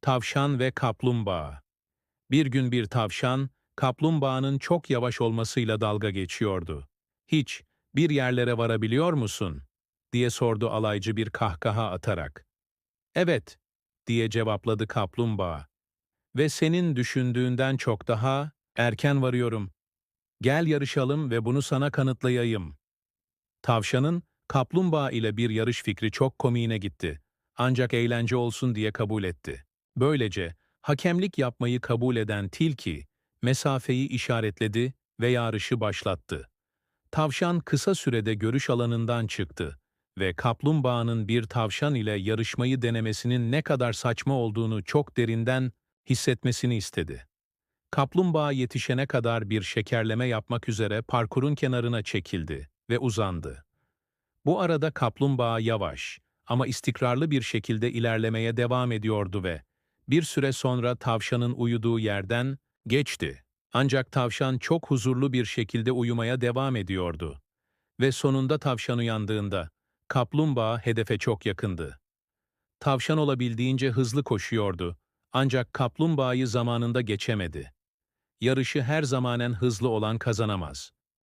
Tavşan ve Kaplumbağa Bir gün bir tavşan, kaplumbağanın çok yavaş olmasıyla dalga geçiyordu. Hiç, bir yerlere varabiliyor musun? diye sordu alaycı bir kahkaha atarak. Evet, diye cevapladı kaplumbağa. Ve senin düşündüğünden çok daha erken varıyorum. Gel yarışalım ve bunu sana kanıtlayayım. Tavşanın kaplumbağa ile bir yarış fikri çok komiğine gitti. Ancak eğlence olsun diye kabul etti. Böylece hakemlik yapmayı kabul eden tilki mesafeyi işaretledi ve yarışı başlattı. Tavşan kısa sürede görüş alanından çıktı ve kaplumbağanın bir tavşan ile yarışmayı denemesinin ne kadar saçma olduğunu çok derinden hissetmesini istedi. Kaplumbağa yetişene kadar bir şekerleme yapmak üzere parkurun kenarına çekildi ve uzandı. Bu arada kaplumbağa yavaş ama istikrarlı bir şekilde ilerlemeye devam ediyordu ve bir süre sonra tavşanın uyuduğu yerden geçti. Ancak tavşan çok huzurlu bir şekilde uyumaya devam ediyordu. Ve sonunda tavşan uyandığında kaplumbağa hedefe çok yakındı. Tavşan olabildiğince hızlı koşuyordu ancak kaplumbağayı zamanında geçemedi. Yarışı her zamanen hızlı olan kazanamaz.